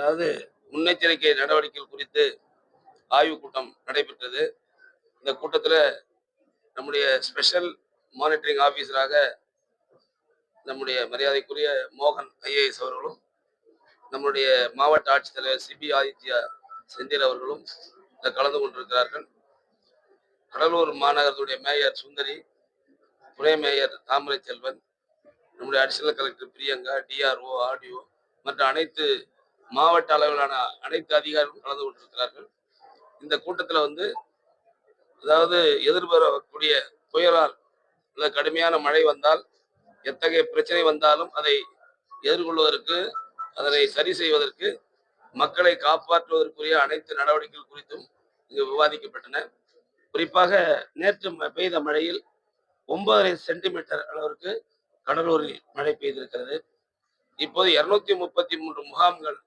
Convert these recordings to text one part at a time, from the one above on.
அதாவது முன்னெச்சரிக்கை நடவடிக்கைகள் குறித்து ஆய்வுக் கூட்டம் நடைபெற்றது. இந்த கூட்டத்தில் நம்முடைய ஸ்பெஷல் மானிட்டரிங் ஆஃபீஸராக நம்முடைய மரியாதைக்குரிய மோகன் ஐஏஎஸ் அவர்களும் நம்முடைய மாவட்ட ஆட்சித்தலைவர் சிபி ஆதித்யா செந்தில் அவர்களும் கலந்து கொண்டிருக்கிறார்கள். கடலூர் மாநகரத்துடைய மேயர் சுந்தரி துணை மேயர் தாமரை செல்வன் நம்முடைய additional collector Priyanka DRO RDO மற்ற அனைத்து மாவட்ட அளவிலான அனைத்து அதிகாரிகளும் கலந்து கொண்டிருக்கிறார்கள். இந்த கூட்டத்தில் வந்து அதாவது எதிர்வரக்கூடிய புயலால் கடுமையான மழை வந்தால் எத்தகைய பிரச்சனை வந்தாலும் அதை எதிர்கொள்வதற்கு அதனை சரி செய்வதற்கு மக்களை காப்பாற்றுவதற்குரிய அனைத்து நடவடிக்கைகள் குறித்தும் இங்கு விவாதிக்கப்பட்டன. குறிப்பாக நேற்று ம- பெய்த மழையில் ஒன்பதரை சென்டிமீட்டர் அளவிற்கு கடலூரில் மழை பெய்திருக்கிறது. இப்போது இருநூத்தி முப்பத்தி மூன்று முகாம்கள்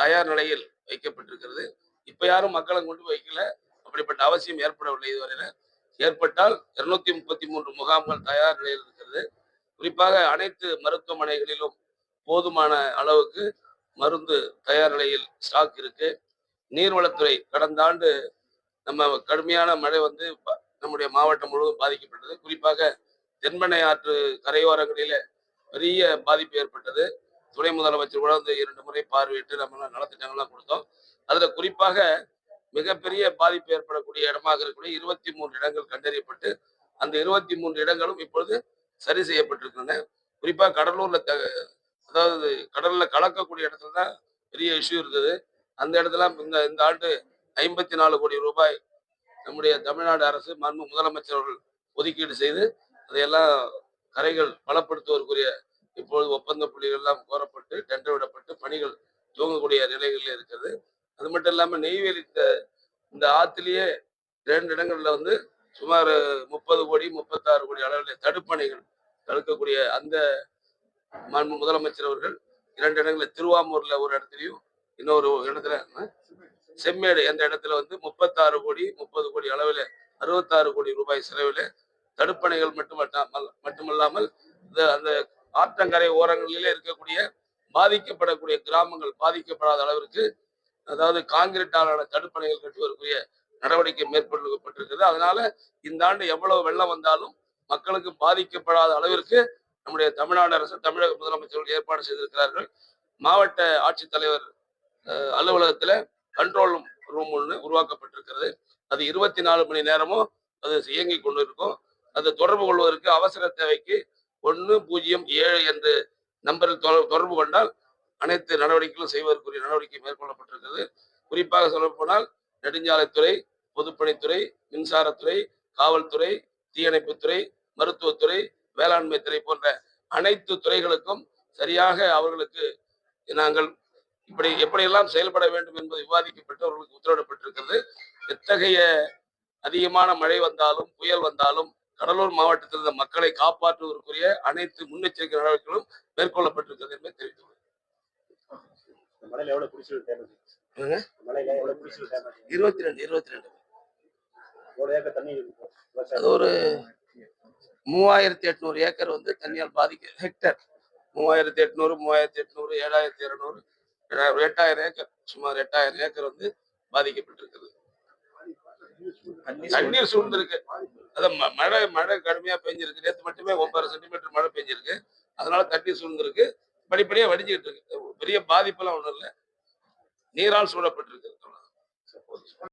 தயார் நிலையில் வைக்கப்பட்டிருக்கிறது. இப்ப யாரும் மக்களை கொண்டு வைக்கல. அப்படிப்பட்ட அவசியம் ஏற்படவில்லை இதுவரையில. ஏற்பட்டால் இருநூத்தி முப்பத்தி மூன்று முகாம்கள் தயார் நிலையில் இருக்கிறது. குறிப்பாக அனைத்து மருத்துவமனைகளிலும் போதுமான அளவுக்கு மருந்து தயார் நிலையில் ஸ்டாக் இருக்கு. நீர்வளத்துறை கடந்த ஆண்டு நம்ம கடுமையான மழை வந்து ப- நம்முடைய மாவட்டம் முழுவதும் பாதிக்கப்பட்டது. குறிப்பாக தென்பெண்ணை ஆற்று கரையோரங்களில பெரிய பாதிப்பு ஏற்பட்டது. துணை முதலமைச்சர் கூட வந்து இரண்டு முறை பார்வையிட்டு நம்ம நலத்திட்டங்கள்லாம் கொடுத்தோம். அதுல குறிப்பாக மிகப்பெரிய பாதிப்பு ஏற்படக்கூடிய இடமாக இருக்கக்கூடிய இருபத்தி மூன்று இடங்கள் கண்டறியப்பட்டு அந்த இருபத்தி மூன்று இடங்களும் இப்பொழுது சரி செய்யப்பட்டிருக்கின்றன. குறிப்பாக கடலூர்ல த- அதாவது கடல்ல கலக்கக்கூடிய இடத்துல தான் பெரிய இஷ்யூ இருந்தது அந்த இடத்துல இந்த இந்த ஆண்டு ஐம்பத்தி நாலு கோடி ரூபாய் நம்முடைய தமிழ்நாடு அரசு மாண்பு முதலமைச்சர் அவர்கள் ஒதுக்கீடு செய்து அதையெல்லாம் கரைகள் பலப்படுத்துவதற்குரிய இப்பொழுது ஒப்பந்த புள்ளிகள் எல்லாம் கோரப்பட்டு டெண்டர் விடப்பட்டு பணிகள் துவங்கக்கூடிய நிலைகளில் இருக்கிறது. அது மட்டும் இல்லாம நெய்வேலி இந்த இந்த ஆத்திலேயே இரண்டு இடங்கள்ல வந்து சுமார் முப்பது கோடி முப்பத்தாறு கோடி அளவில் தடுப்பணைகள் தடுக்கக்கூடிய அந்த முதலமைச்சர் அவர்கள் இரண்டு இடங்களில் திருவாமூர்ல ஒரு இடத்துலையும் இன்னொரு இடத்துல செம்மேடு என்ற இடத்துல வந்து முப்பத்தாறு கோடி முப்பது கோடி அளவில் அறுபத்தாறு கோடி ரூபாய் செலவில் தடுப்பணைகள் மட்டுமல்லாமல் மட்டுமல்லாமல் இந்த அந்த ஆற்றங்கரை ஓரங்களிலே இருக்கக்கூடிய பாதிக்கப்படக்கூடிய கிராமங்கள் பாதிக்கப்படாத அளவிற்கு அதாவது காங்கிரீட்டாலான தடுப்பணைகள் கட்டுவதற்குரிய நடவடிக்கை மேற்கொள்ளப்பட்டிருக்கிறது. அதனால இந்த ஆண்டு எவ்வளவு வெள்ளம் வந்தாலும் மக்களுக்கு பாதிக்கப்படாத அளவிற்கு நம்முடைய தமிழ்நாடு அரசு தமிழக முதலமைச்சர்கள் ஏற்பாடு செய்திருக்கிறார்கள். மாவட்ட ஆட்சித்தலைவர் அஹ், அலுவலகத்துல கண்ட்ரோல் ரூம் ஒன்று உருவாக்கப்பட்டிருக்கிறது. அது இருபத்தி நாலு மணி நேரமும் அது இயங்கி கொண்டு இருக்கும் அது தொடர்பு கொள்வதற்கு அவசர தேவைக்கு ஒன்று பூஜ்ஜியம் ஏழு என்று நம்பரில் தொடர்பு கொண்டால் அனைத்து நடவடிக்கைகளும் செய்வதற்குரிய நடவடிக்கை மேற்கொள்ளப்பட்டிருக்கிறது. குறிப்பாக சொல்லப்போனால் நெடுஞ்சாலைத்துறை பொதுப்பணித்துறை மின்சாரத்துறை காவல்துறை தீயணைப்புத்துறை மருத்துவத்துறை வேளாண்மை துறை போன்ற அனைத்து துறைகளுக்கும் சரியாக அவர்களுக்கு நாங்கள் இப்படி எப்படியெல்லாம் செயல்பட வேண்டும் என்பது விவாதிக்கப்பட்டு அவர்களுக்கு உத்தரவிடப்பட்டிருக்கிறது. எத்தகைய அதிகமான மழை வந்தாலும் புயல் வந்தாலும் கடலூர் மாவட்டத்தில் இருந்த மக்களை காப்பாற்றுவதற்குரிய அனைத்து முன்னெச்சரிக்கை நடவடிக்கைகளும் மேற்கொள்ளப்பட்டிருக்கிறது என்பதை டேமேஜ் இருபத்தி ரெண்டு இருபத்தி ரெண்டு. அது ஒரு மூவாயிரத்தி எட்நூறு ஏக்கர் வந்து தண்ணியால் பாதிக்க ஹெக்டர். மூவாயிரத்தி எட்நூறு மூவாயிரத்தி எட்நூறு ஏழாயிரத்தி இருநூறு எட்டாயிரம் ஏக்கர் சுமார் எட்டாயிரம் ஏக்கர் வந்து பாதிக்கப்பட்டிருக்கிறது. தண்ணீர் சூழ்ந்திருக்கு. அதான் மழை மழை கடுமையாக பெஞ்சிருக்கு. நேற்று மட்டுமே ஒன்பது சென்டிமீட்டர் மழை பெஞ்சிருக்கு. அதனால தண்ணி சுருங்கிருக்கு. படிப்படியாக வடிஞ்சிக்கிட்டு இருக்கு. பெரிய பாதிப்பெல்லாம் ஒன்றும் இல்லை. நீரால் சூழப்பட்டிருக்கு.